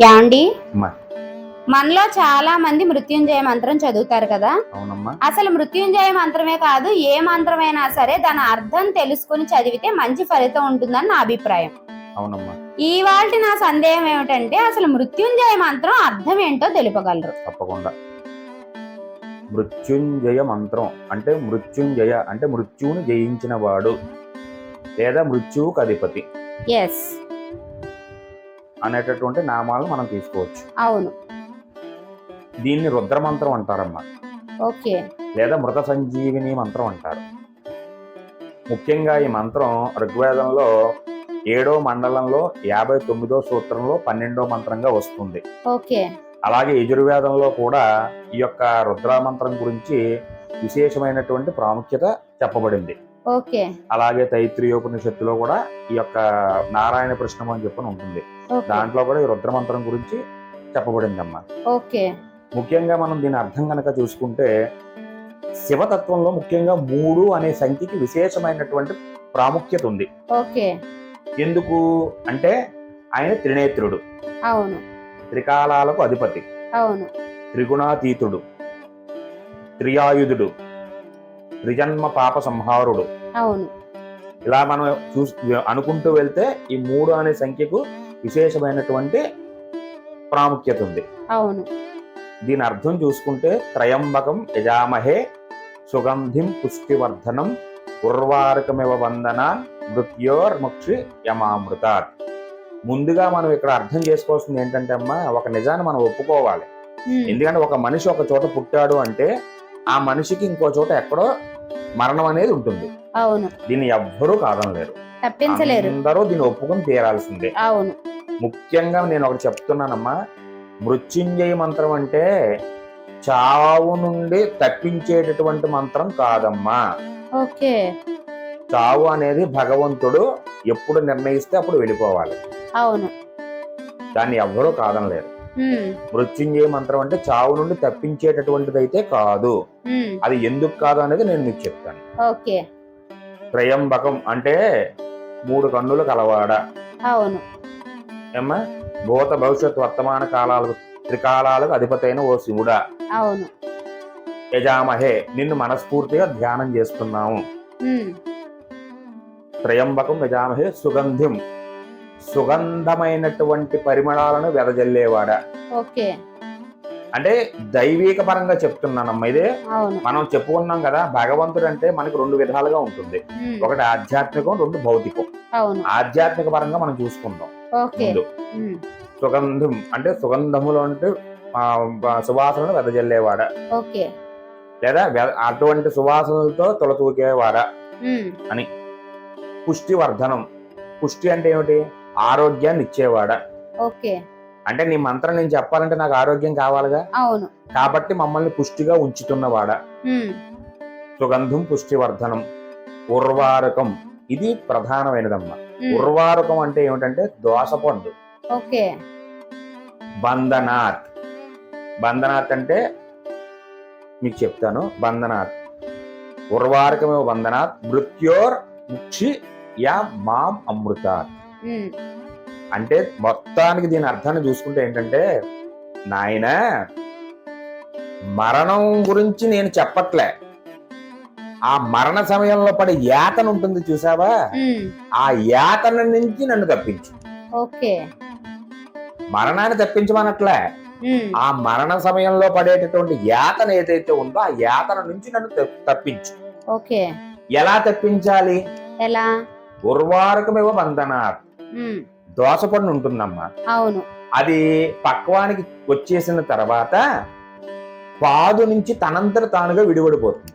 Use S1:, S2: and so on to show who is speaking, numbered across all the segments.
S1: యాండి మనలో చాలా మంది మృత్యుంజయ మంత్రం చదువుతారు కదా?
S2: అవునమ్మా.
S1: అసలు మృత్యుంజయ మంత్రమే కాదు ఏ మంత్రమైనా సరే దాని అర్థం తెలుసుకుని చదివితే మంచి ఫలితం ఉంటుందని నా అభిప్రాయం.
S2: అవునమ్మా.
S1: ఇవాళ నా సందేహం ఏమిటంటే అసలు మృత్యుంజయ మంత్రం అర్థం ఏంటో తెలుపగలరు.
S2: తప్పకుండా. మృత్యుంజయ మంత్రం అంటే మృత్యుంజయ అంటే మృత్యువుని జయించిన వాడు లేదా మృత్యువుకు అధిపతి.
S1: ఎస్
S2: అనేటటువంటి నామాలను మనం తీసుకోవచ్చు.
S1: అవును.
S2: దీన్ని రుద్ర మంత్రం అంటారమ్మా.
S1: ఓకే.
S2: లేదా మృత సంజీవిని మంత్రం అంటారు. ముఖ్యంగా ఈ మంత్రం ఋగ్వేదంలో ఏడో మండలంలో యాభై తొమ్మిదో సూత్రంలో పన్నెండో మంత్రంగా వస్తుంది.
S1: ఓకే.
S2: అలాగే యజుర్వేదంలో కూడా ఈ యొక్క రుద్ర మంత్రం గురించి విశేషమైనటువంటి ప్రాముఖ్యత చెప్పబడింది.
S1: ఓకే.
S2: అలాగే తైత్రీయోపనిషత్తులో కూడా ఈ యొక్క నారాయణ ప్రశ్నం అని చెప్పని ఉంటుంది. దాంట్లో కూడా ఈ రుద్ర మంత్రం గురించి చెప్పబడిందమ్మా.
S1: ఓకే.
S2: ముఖ్యంగా మనం దీని అర్థం కనుక చూసుకుంటే శివతత్వంలో ముఖ్యంగా మూడు అనే సంఖ్యకి విశేషమైనటువంటి ప్రాముఖ్యత ఉంది.
S1: ఓకే.
S2: ఎందుకు? అంటే ఆయన త్రినేత్రుడు.
S1: అవును.
S2: త్రికాలాలకు అధిపతి.
S1: అవును.
S2: త్రిగుణాతీతుడు. త్రియాయుధుడు. త్రిజన్మ పాప సంహారుడు.
S1: అవును.
S2: ఇలా మనం చూసి అనుకుంటూ వెళ్తే ఈ మూడు అనే సంఖ్యకు విశేషమైనటువంటి ప్రాముఖ్యత ఉంది.
S1: అవును.
S2: దీని అర్థం చూసుకుంటే త్రయంబకం యజామహే సుగంధిం పుష్టివర్ధనం ఉర్వారకమివ వందన మృత్యోర్ముక్షి యమామృతాత్. ముందుగా మనం ఇక్కడ అర్థం చేసుకోవాల్సింది ఏంటంటే అమ్మా ఒక నిజాన్ని మనం ఒప్పుకోవాలి. ఎందుకంటే ఒక మనిషి ఒక చోట పుట్టాడు అంటే ఆ మనిషికి ఇంకో చోట ఎక్కడో మరణం అనేది ఉంటుంది.
S1: అవును.
S2: దీన్ని ఎవ్వరూ కాదనలేరు.
S1: తప్పించలేరు.
S2: అందరూ దీన్ని ఒప్పుకొని తీరాల్సిందే.
S1: అవును.
S2: ముఖ్యంగా నేను ఒకటి చెప్తున్నానమ్మా. మృత్యుంజయ మంత్రం అంటే చావు నుండి తప్పించేటటువంటి మంత్రం కాదమ్మా.
S1: ఓకే.
S2: చావు అనేది భగవంతుడు ఎప్పుడు నిర్ణయిస్తే అప్పుడు వెళ్ళిపోవాలి.
S1: అవును.
S2: దాన్ని ఎవ్వరూ కాదనలేరు. మృత్యుంజయ మంత్రం అంటే చావు నుండి తప్పించేటటువంటిది అయితే కాదు అది ఎందుకు కాదు అనేది నేను మీకు చెప్తాను.
S1: ఓకే.
S2: త్రయంబకం అంటే మూడు కన్నులు కలవాడ.
S1: అవును.
S2: ఏమ్మా? భూత భవిష్యత్ వర్తమాన కాలాలకు త్రికాలాలకు అధిపతైన ఓ శివుడా.
S1: అవును.
S2: యజామహే నిన్ను మనస్ఫూర్తిగా ధ్యానం చేస్తున్నాము. త్రయంబకం యజామహే సుగంధిం. సుగంధమైనటువంటి పరిమళాలను వెదజల్లేవాడ.
S1: ఓకే.
S2: అంటే దైవీక పరంగా చెప్తున్నానమ్మా ఇదే. మనం చెప్పుకున్నాం కదా భగవంతుడు అంటే మనకి రెండు విధాలుగా ఉంటుంది. ఒకటి ఆధ్యాత్మికం రెండు భౌతికం. ఆధ్యాత్మిక పరంగా మనం చూసుకుంటాం సుగంధం అంటే సుగంధములు అంటే సువాసనలు వెదజల్లేవాడ.
S1: ఓకే.
S2: లేదా అటువంటి సువాసనలతో తొలతూకేవాడ
S1: ఉమ్,
S2: పుష్టి వర్ధనం పుష్టి అంటే ఏమిటి? ఆరోగ్యాన్ని ఇచ్చేవాడ
S1: ఓకే.
S2: అంటే నీ మంత్రం నేను చెప్పాలంటే నాకు ఆరోగ్యం కావాలిగా?
S1: అవును.
S2: కాబట్టి మమ్మల్ని పుష్టిగా ఉంచుతున్నవాడ. సుగంధం పుష్టి వర్ధనం ఉర్వారకం. ఇది ప్రధానమైనదమ్మా. ఉర్వారకం అంటే ఏమిటంటే దోసపండు
S1: ఓకే.
S2: బంధనాత్. బంధనాత్ అంటే మీకు చెప్తాను బంధనాత్. ఉర్వారకమే బంధనాత్ మృత్యోర్ ముక్షి యా మాం అమృతాత్. అంటే మొత్తానికి దీని అర్థాన్ని చూసుకుంటే ఏంటంటే నాయన మరణం గురించి నేను చెప్పట్లే. ఆ మరణ సమయంలో పడే యాతన ఉంటుంది చూసావా? ఆ యాతన నుంచి నన్ను తప్పించు.
S1: ఓకే.
S2: మరణాన్ని తప్పించమనట్లే. ఆ మరణ సమయంలో పడేటటువంటి యాతన ఏదైతే ఉందో ఆ యాతన నుంచి నన్ను తప్- తప్పించు.
S1: ఓకే.
S2: ఎలా తప్పించాలి?
S1: ఎలా?
S2: ఉర్వారకమేవ బంధన
S1: ఉమ్,
S2: దోసపండు ఉంటుందమ్మా
S1: అవును.
S2: అది పక్వానికి వచ్చేసిన తర్వాత పాదు నుంచి తనంతట తానుగా విడిపడిపోతుంది.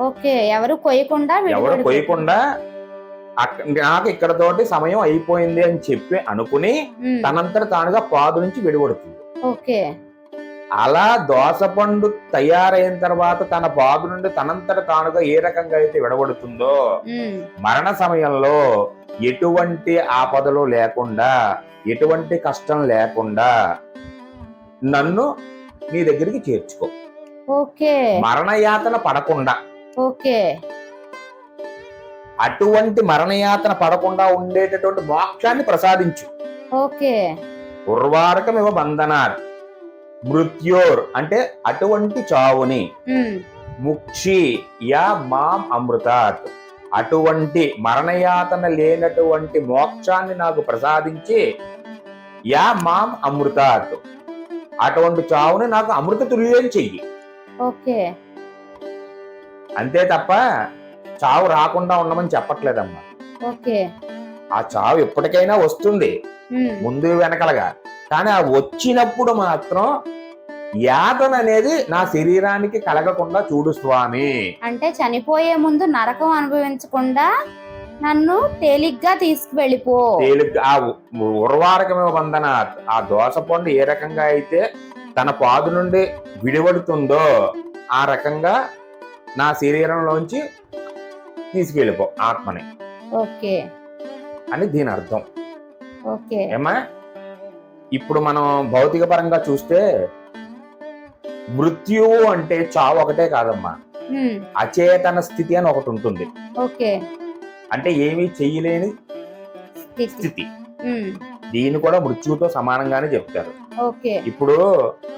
S1: ఓకే ఎవరు కొయ్యకుండా
S2: ఎవరు. కొయ్యకుండా నాకు ఇక్కడతోటి సమయం అయిపోయింది అని చెప్పి అనుకుని తనంతట తానుగా పాదు నుంచి విడిపడుతుంది.
S1: ఓకే.
S2: అలా దోసపండు తయారైన తర్వాత తన పాదు నుండి తనంతట తానుగా ఏ రకంగా అయితే విడబడుతుందో మరణ సమయంలో ఎటువంటి ఆపదలు లేకుండా ఎటువంటి కష్టం లేకుండా నన్ను నీ దగ్గరికి చేర్చుకో.
S1: ఓకే.
S2: మరణయాతన పడకుండా.
S1: ఓకే.
S2: అటువంటి మరణయాతన పడకుండా ఉండేటటువంటి మోక్షాన్ని ప్రసాదించు.
S1: ఓకే.
S2: ఉర్వారకమివ బంధనాత్ మృత్యోర్ అంటే అటువంటి చావుని. ముక్షి యా మాం అమృతాత్. అటువంటి మరణయాతన లేనటువంటి మోక్షాన్ని నాకు ప్రసాదించి యా మాం అమృతాత్. అటువంటి చావుని నాకు అమృత తుల్యం చెయ్యి.
S1: ఓకే.
S2: అంతే తప్ప చావు రాకుండా ఉండమని చెప్పట్లేదమ్మా.
S1: ఓకే.
S2: ఆ చావు ఎప్పటికైనా వస్తుంది. ముందు వెనకలగా. కానీ ఆ వచ్చినప్పుడు మాత్రం యాతన అనేది నా శరీరానికి కలగకుండా చూడు స్వామి.
S1: అంటే చనిపోయే ముందు నరకం అనుభవించకుండా నన్ను తేలిగ్గా తీసుకువెళ్ళిపో.
S2: తేలిగ్గా ఆ ఉర్వారకమే బంధన ఆ దోస పండు ఏ రకంగా అయితే తన పాదు నుండి విడివడుతుందో ఆ రకంగా నా శరీరంలోంచి తీసుకెళ్ళిపో ఆత్మని.
S1: ఓకే.
S2: అని దీని అర్థం.
S1: ఓకే.
S2: ఏమా ఇప్పుడు మనం భౌతిక పరంగా చూస్తే మృత్యువు అంటే చావు ఒకటే కాదమ్మా. అచేతన స్థితి అని ఒకటి ఉంటుంది.
S1: ఓకే.
S2: అంటే ఏమీ చెయ్యలేని
S1: స్థితి.
S2: దీన్ని కూడా మృత్యువుతో సమానంగానే చెప్తారు. ఇప్పుడు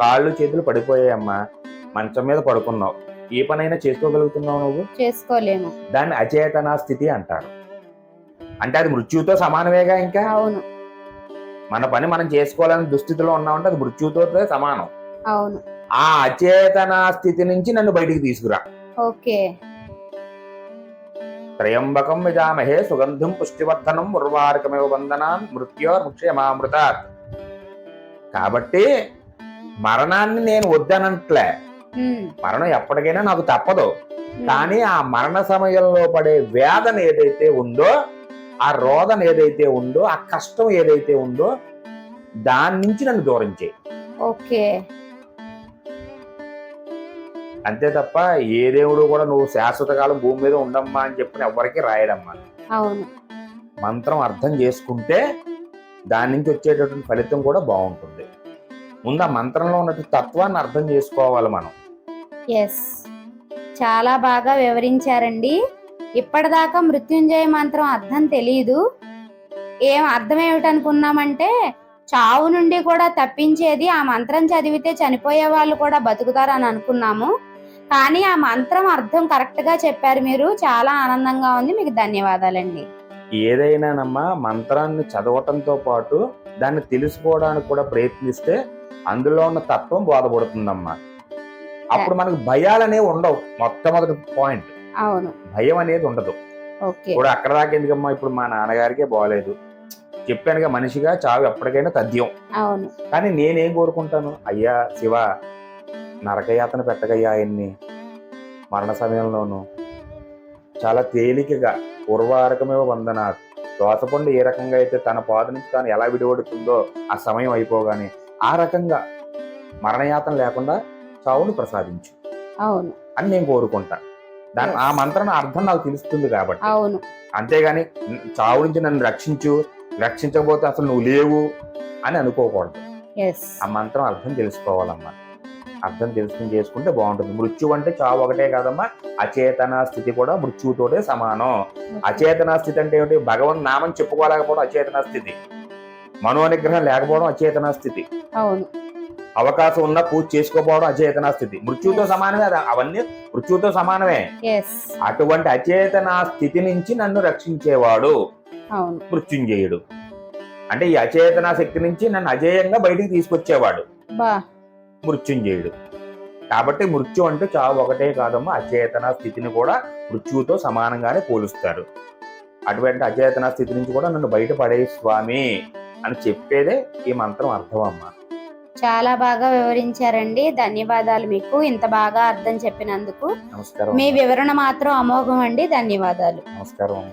S2: కాళ్ళు చేతులు పడిపోయాయమ్మా. మంచం మీద పడుకున్నావు. ఏ పనైనా చేసుకోగలుగుతున్నావు నువ్వు?
S1: చేసుకోలేము.
S2: దాన్ని అచేతన స్థితి అంటారు. అంటే అది మృత్యువుతో సమానమేగా ఇంకా?
S1: అవును.
S2: మన పని మనం చేసుకోవాలని దుస్థితిలో ఉన్నామంటే అది మృత్యువుతో సమానం.
S1: అవును.
S2: ఆ అచేతన స్థితి నుంచి నన్ను బయటికి తీసుకురా.
S1: ఓకే.
S2: త్రయంబకం విజామహే సుగంధం పుష్టివర్ధనం ఉర్వారకమేవ బంధనాన్ మృత్యోర్ముక్షయమామృతాత్ కాబట్టి మరణాన్ని నేను వద్దనంట్లే. మరణం ఎప్పటికైనా నాకు తప్పదు. కానీ ఆ మరణ సమయంలో పడే వేదన ఏదైతే ఉందో ఆ రోదన ఏదైతే ఉందో ఆ కష్టం ఏదైతే ఉందో దాని నుంచి నన్ను దూరం చేయి.
S1: ఓకే.
S2: అంతే తప్ప ఏ దేవుడు కూడా నువ్వు శాశ్వత కాలం భూమి మీద ఉండమ్మా అని చెప్పిన ఎవరికి రాయడమ్మా.
S1: అవును.
S2: మంత్రం అర్థం చేసుకుంటే దాని నుంచి వచ్చేటటువంటి ఫలితం కూడా బాగుంటుంది. ముందు ఆ మంత్రంలో ఉన్నటువంటి తత్వాన్ని అర్థం చేసుకోవాలి మనం.
S1: ఎస్ చాలా బాగా వివరించారండి. ఇప్పటిదాకా మృత్యుంజయ మంత్రం అర్థం తెలియదు ఏం అర్థం ఏమిటనుకున్నామంటే చావు నుండి కూడా తప్పించేది ఆ మంత్రం చదివితే చనిపోయే వాళ్ళు కూడా బతుకుతారని అనుకున్నాము కానీ ఆ మంత్రం అర్థం కరెక్ట్గా చెప్పారు మీరు. చాలా ఆనందంగా ఉంది. మీకు ధన్యవాదాలండి.
S2: ఏదైనానమ్మా మంత్రాన్ని చదవటంతో పాటు దాన్ని తెలుసుకోవడానికి కూడా ప్రయత్నిస్తే అందులో ఉన్న తత్వం బోధపడుతుందమ్మా. అప్పుడు మనకు భయాలు అనేవి ఉండవు. మొట్టమొదటి పాయింట్.
S1: అవును.
S2: భయం అనేది ఉండదు. ఇప్పుడు అక్కడ దాకా ఎందుకమ్మా? ఇప్పుడు మా నాన్నగారికే బాగలేదు. చెప్పానుగా మనిషిగా చావు ఎప్పటికైనా తథ్యం.
S1: అవును.
S2: కానీ నేనేం కోరుకుంటాను? అయ్యా శివ నరకయాతన పెట్టగయ్యా ఆయన్ని. మరణ సమయంలోనూ. చాలా తేలికగా పూర్వారకమే వందన దోసపండు ఏ రకంగా అయితే తన పాద నుంచి తాను ఎలా విడివడుతుందో ఆ సమయం అయిపోగానే ఆ రకంగా మరణయాతన లేకుండా చావును ప్రసాదించు.
S1: అవును.
S2: అని నేను కోరుకుంటా. దాని ఆ. మంత్రం అర్థం నాకు తెలుస్తుంది కాబట్టి.
S1: అవును.
S2: అంతేగాని "న- చావు నుంచి నన్ను రక్షించు రక్షించకపోతే అసలు నువ్వు లేవు అని అనుకోకూడదు. ఆ మంత్రం అర్థం తెలుసుకోవాలమ్మా. అర్థం తెలుసుకుని చేసుకుంటే బాగుంటుంది. మృత్యు అంటే చావు ఒకటే కాదమ్మా. అచేతన స్థితి కూడా మృత్యువుతోటే సమానం. అచేతన స్థితి అంటే ఏమిటి? భగవన్ నామం చెప్పుకోలేకపోవడం అచేతన స్థితి. మనో నిగ్రహం లేకపోవడం అచేతన స్థితి.
S1: అవును.
S2: అవకాశం ఉన్నా పూజ చేసుకోకపోవడం అచేతన స్థితి. మృత్యువుతో సమానమే అది అవన్నీ మృత్యువుతో సమానమే. అటువంటి అచేతన స్థితి నుంచి నన్ను రక్షించేవాడు. మృత్యుంజయుడు. అంటే ఈ అచేతన శక్తి నుంచి నన్ను అజేయంగా బయటికి తీసుకొచ్చేవాడు. మృత్యుంజయుడు. కాబట్టి మృత్యు అంటే చావు ఒకటే కాదమ్మా. అచేతన స్థితిని కూడా మృత్యువుతో సమానంగానే పోలుస్తారు. అటువంటి అచేతన స్థితి నుంచి కూడా నన్ను బయటపడే స్వామి అని చెప్పేదే ఈ మంత్రం అర్థం అమ్మా
S1: చాలా బాగా వివరించారండి. ధన్యవాదాలు మీకు. ఇంత బాగా అర్థం చెప్పినందుకు. మీ. వివరణ మాత్రం అమోఘం అండి. ధన్యవాదాలు.
S2: నమస్కారం